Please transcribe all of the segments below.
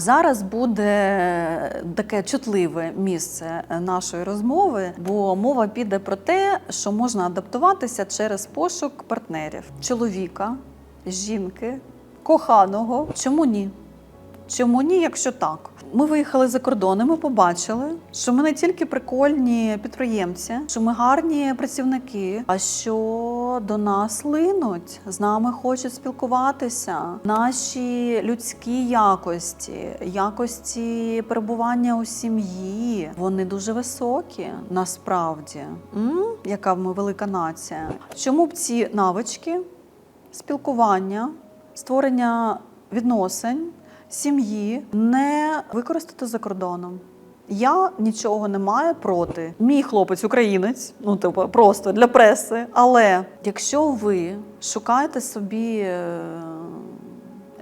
Зараз буде таке чутливе місце нашої розмови, бо мова піде про те, що можна адаптуватися через пошук партнерів чоловіка, жінки, коханого. Чому ні? Чому ні, якщо так? Ми виїхали за кордон, і ми побачили, що ми не тільки прикольні підприємці, що ми гарні працівники, а що до нас линуть, з нами хочуть спілкуватися. Наші людські якості, якості перебування у сім'ї, вони дуже високі насправді. М? Яка ми велика нація. Чому б ці навички спілкування, створення відносин, сім'ї не використати за кордоном. Я нічого не маю проти. Мій хлопець українець, ну типу, просто для преси. Але якщо ви шукаєте собі е,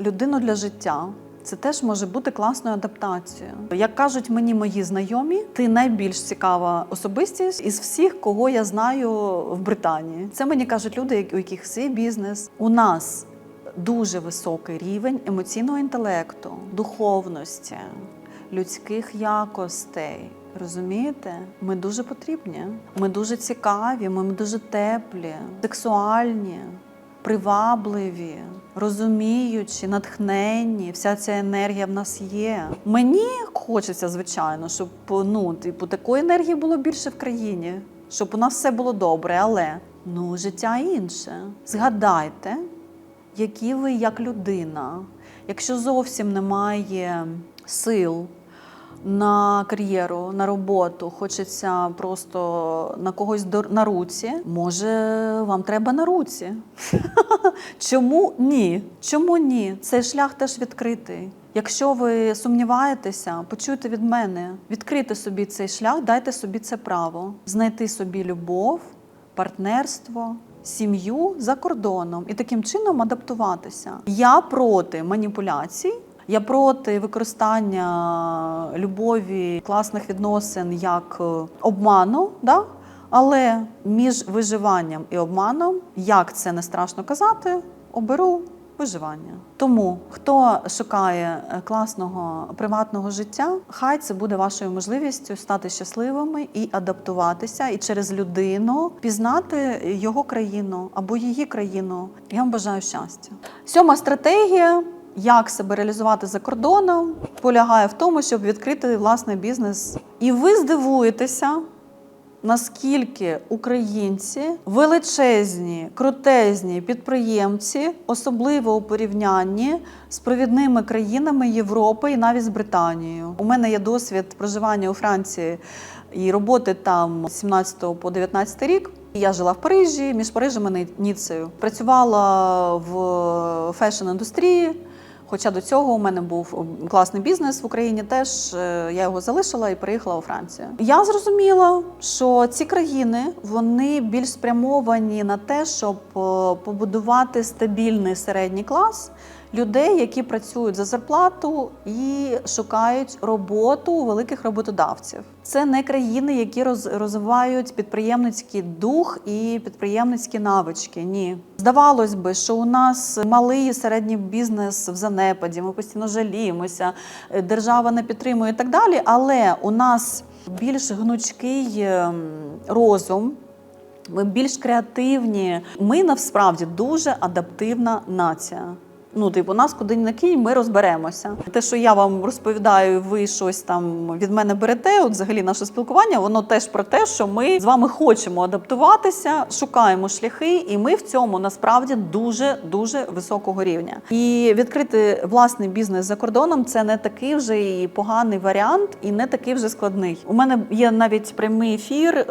людину для життя. Це теж може бути класною адаптацією. Як кажуть мені мої знайомі, ти найбільш цікава особистість із всіх, кого я знаю в Британії. Це мені кажуть люди, у яких свій бізнес. У нас дуже високий рівень емоційного інтелекту, духовності, людських якостей. Розумієте? Ми дуже потрібні. Ми дуже цікаві, ми дуже теплі, сексуальні, привабливі, розуміючі, натхненні. Вся ця енергія в нас є. Мені хочеться, звичайно, щоб ну, типу, такої енергії було більше в країні, щоб у нас все було добре, але ну, життя інше. Згадайте, які ви як людина. Якщо зовсім немає сил на кар'єру, на роботу, хочеться просто на когось на руці, може, вам треба на руці. Чому ні? Чому ні? Цей шлях теж відкритий. Якщо ви сумніваєтеся, почуйте від мене, відкрити собі цей шлях, дайте собі це право, знайти собі любов, партнерство, сім'ю за кордоном і таким чином адаптуватися. Я проти маніпуляцій. Я проти використання любові, класних відносин як е, обману, да? але між виживанням і обманом, як це не страшно казати, оберу виживання. Тому хто шукає е, класного приватного життя, хай це буде вашою можливістю стати щасливими і адаптуватися, і через людину пізнати його країну або її країну. Я вам бажаю щастя. Сьома стратегія. Як себе реалізувати за кордоном полягає в тому, щоб відкрити власний бізнес. І ви здивуєтеся, наскільки українці величезні, крутезні підприємці, особливо у порівнянні з провідними країнами Європи і навіть з Британією. У мене є досвід проживання у Франції і роботи там з 17 по 19 рік. Я жила в Парижі між Парижем і Ніцею. Працювала в фешн-індустрії. Хоча до цього у мене був класний бізнес в Україні, теж е, я його залишила і приїхала у Францію. Я зрозуміла, що ці країни вони більш спрямовані на те, щоб е, побудувати стабільний середній клас людей, які працюють за зарплату і шукають роботу у великих роботодавців. Це не країни, які роз- розвивають підприємницький дух і підприємницькі навички. Ні, здавалось би, що у нас малий і середній бізнес в занепаді. Ми постійно жаліємося, е, держава не підтримує і так далі. Але у нас більш гнучкий ем, розум. Ми більш креативні. Ми насправді дуже адаптивна нація. Ну, типу, нас куди не кинь, ми розберемося. Те, що я вам розповідаю, ви щось там від мене берете. От взагалі наше спілкування, воно теж про те, що ми з вами хочемо адаптуватися, шукаємо шляхи, і ми в цьому насправді дуже дуже високого рівня. І відкрити власний бізнес за кордоном це не такий вже і поганий варіант, і не такий вже складний. У мене є навіть прямий ефір е,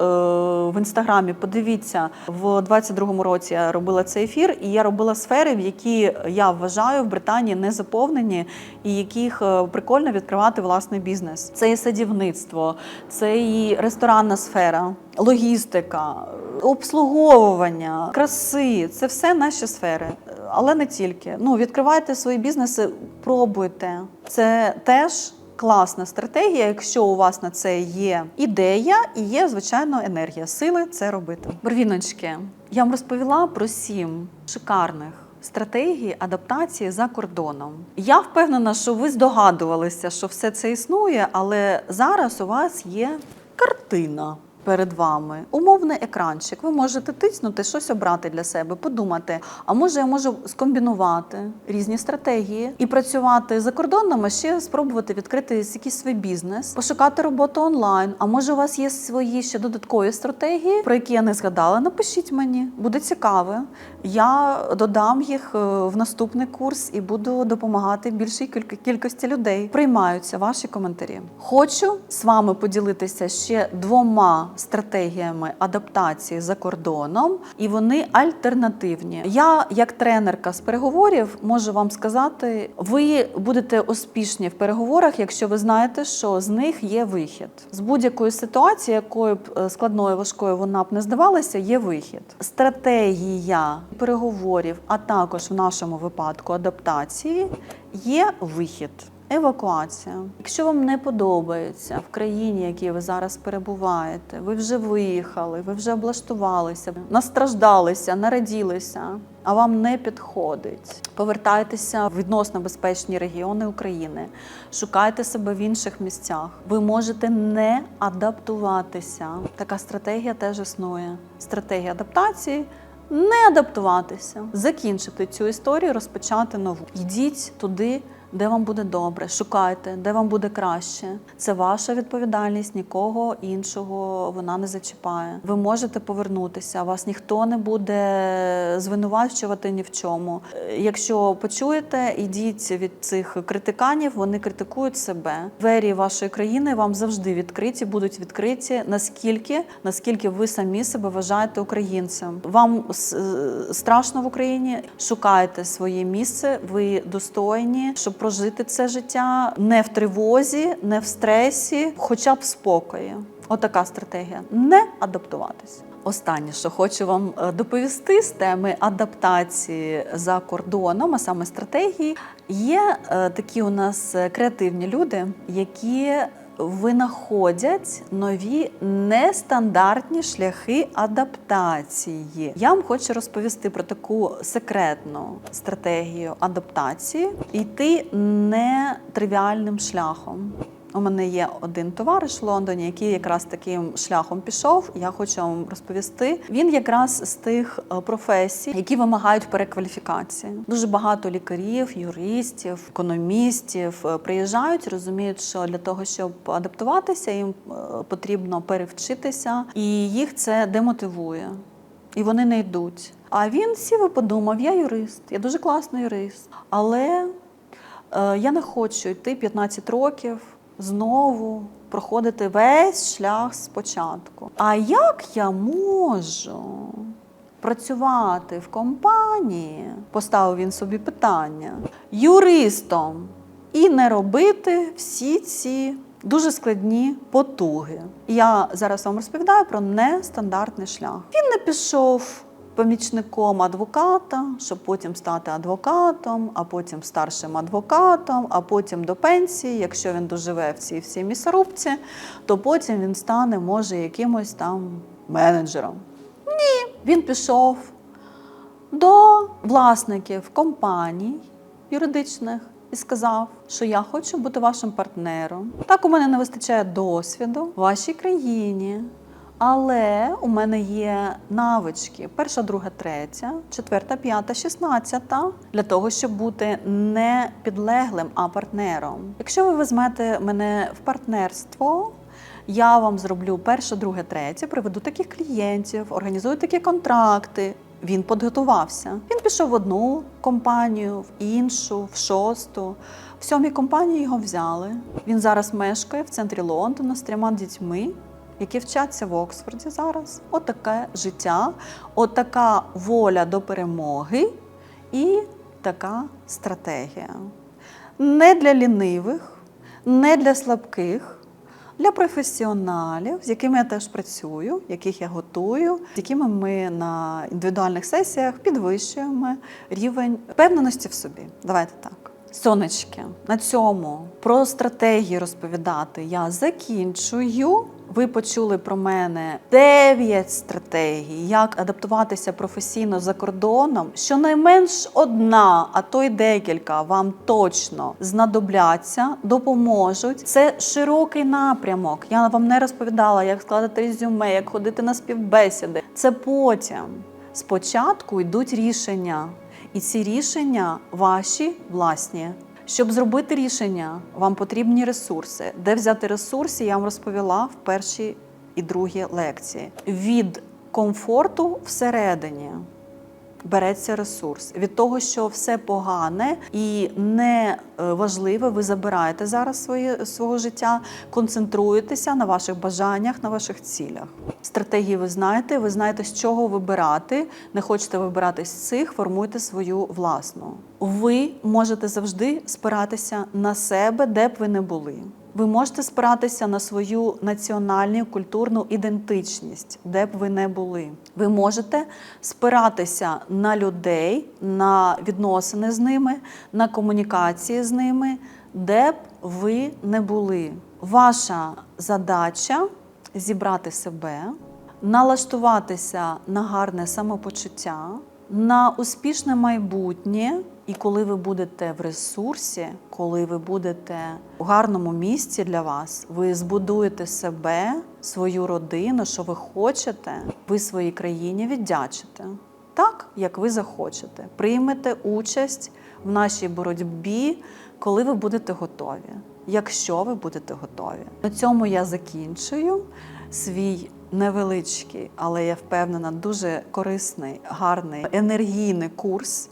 в інстаграмі. Подивіться, в 22-му році я робила цей ефір, і я робила сфери, в які я вважаю в Британії не заповнені, і яких е, прикольно відкривати власний бізнес. Це і садівництво, це і ресторанна сфера, логістика, обслуговування, краси це все наші сфери, але не тільки. Ну відкривайте свої бізнеси, пробуйте. Це теж. Класна стратегія, якщо у вас на це є ідея і є, звичайно, енергія, сили це робити. Барвіночки, я вам розповіла про сім шикарних стратегії адаптації за кордоном. Я впевнена, що ви здогадувалися, що все це існує, але зараз у вас є картина. Перед вами умовний екранчик. Ви можете тиснути, щось обрати для себе, подумати. А може, я можу скомбінувати різні стратегії і працювати за кордоном, а ще спробувати відкрити якийсь свій бізнес, пошукати роботу онлайн. А може, у вас є свої ще додаткові стратегії, про які я не згадала? Напишіть мені, буде цікаво. Я додам їх е, в наступний курс і буду допомагати більшій кількості людей. Приймаються ваші коментарі. Хочу з вами поділитися ще двома стратегіями адаптації за кордоном, і вони альтернативні. Я, як тренерка з переговорів, можу вам сказати, ви будете успішні в переговорах, якщо ви знаєте, що з них є вихід. З будь-якої ситуації, якою б е, складною важкою вона б не здавалася, є вихід. Стратегія переговорів, а також в нашому випадку адаптації, є вихід. Евакуація. Якщо вам не подобається в країні, в якій ви зараз перебуваєте, ви вже виїхали, ви вже облаштувалися, настраждалися, нараділися, а вам не підходить. Повертайтеся в відносно безпечні регіони України, шукайте себе в інших місцях. Ви можете не адаптуватися. Така стратегія теж існує. Стратегія адаптації. Не адаптуватися, закінчити цю історію, розпочати нову. Йдіть туди, де вам буде добре, шукайте, де вам буде краще. Це ваша відповідальність, нікого іншого вона не зачіпає. Ви можете повернутися, вас ніхто не буде звинувачувати ні в чому. Якщо почуєте, ідіть від цих критиканів, вони критикують себе. Двері вашої країни вам завжди відкриті, будуть відкриті наскільки, наскільки ви самі себе вважаєте українцем. Вам страшно в Україні, шукайте своє місце, ви достойні, щоб прожити це життя не в тривозі, не в стресі, хоча б в спокої. Отака стратегія не адаптуватися. Останнє, що хочу вам е, доповісти з теми адаптації за кордоном, а саме стратегії, є е, такі у нас е, креативні люди, які винаходять нові нестандартні шляхи адаптації. Я вам хочу розповісти про таку секретну стратегію адаптації йти не тривіальним шляхом. У мене є один товариш в Лондоні, який якраз таким шляхом пішов. Я хочу вам розповісти. Він якраз з тих е, професій, які вимагають перекваліфікації. Дуже багато лікарів, юристів, економістів е, приїжджають, розуміють, що для того, щоб адаптуватися, їм е, потрібно перевчитися, і їх це демотивує. І вони не йдуть. А він сів і подумав: я юрист, я дуже класний юрист, але Я не хочу йти 15 років знову проходити весь шлях спочатку. А як я можу працювати в компанії? Поставив він собі питання юристом і не робити всі ці дуже складні потуги. Я зараз вам розповідаю про нестандартний шлях. Він не пішов помічником адвоката, щоб потім стати адвокатом, а потім старшим адвокатом, а потім до пенсії. Якщо він доживе в цій всій місорубці, то потім він стане, може, якимось там менеджером. Ні, він пішов до власників компаній юридичних і сказав, що я хочу бути вашим партнером. Так у мене не вистачає досвіду в вашій країні. Але у мене є навички перша, друга, третя, четверта, п'ята, шістнадцята для того, щоб бути не підлеглим, а партнером. Якщо ви візьмете мене в партнерство, я вам зроблю перше, друге, третє, приведу таких клієнтів, організую такі контракти. Він підготувався. Він пішов в одну компанію, в іншу, в шосту. В сьомій компанії його взяли. Він зараз мешкає в центрі Лондона з трьома дітьми, які вчаться в Оксфорді зараз. Отаке життя, отака воля до перемоги і така стратегія. Не для лінивих, не для слабких, для професіоналів, з якими я теж працюю, яких я готую, з якими ми на індивідуальних сесіях підвищуємо рівень впевненості в собі. Давайте так. Сонечки, на цьому про стратегії розповідати я закінчую. ви почули про мене 9 стратегій, як адаптуватися професійно за кордоном. Щонайменш одна, а то й декілька вам точно знадобляться, допоможуть. Це широкий напрямок. Я вам не розповідала, як складати резюме, як ходити на співбесіди. Це потім. Спочатку йдуть рішення, і ці рішення ваші власні. Щоб зробити рішення, вам потрібні ресурси. Де взяти ресурси, я вам розповіла в першій і другій лекції. Від комфорту всередині береться ресурс. Від того, що все погане і не важливе, ви забираєте зараз своє, свого життя, концентруєтеся на ваших бажаннях, на ваших цілях. Стратегії ви знаєте, ви знаєте, з чого вибирати. Не хочете вибирати з цих, формуйте свою власну. Ви можете завжди спиратися на себе, де б ви не були. Ви можете спиратися на свою національну культурну ідентичність, де б ви не були. Ви можете спиратися на людей, на відносини з ними, на комунікації з ними, де б ви не були. Ваша задача зібрати себе, налаштуватися на гарне самопочуття, на успішне майбутнє. І коли ви будете в ресурсі, коли ви будете у гарному місці для вас, ви збудуєте себе, свою родину, що ви хочете, ви своїй країні віддячите так, як ви захочете. Приймете участь в нашій боротьбі, коли ви будете готові. Якщо ви будете готові, на цьому я закінчую свій невеличкий, але я впевнена, дуже корисний, гарний, енергійний курс.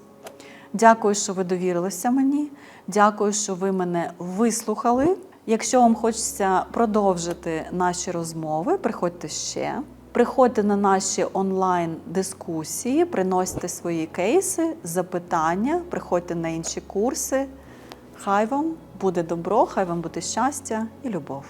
Дякую, що ви довірилися мені. Дякую, що ви мене вислухали. Якщо вам хочеться продовжити наші розмови, приходьте ще. Приходьте на наші онлайн дискусії, приносьте свої кейси, запитання, приходьте на інші курси. Хай вам буде добро, хай вам буде щастя і любов.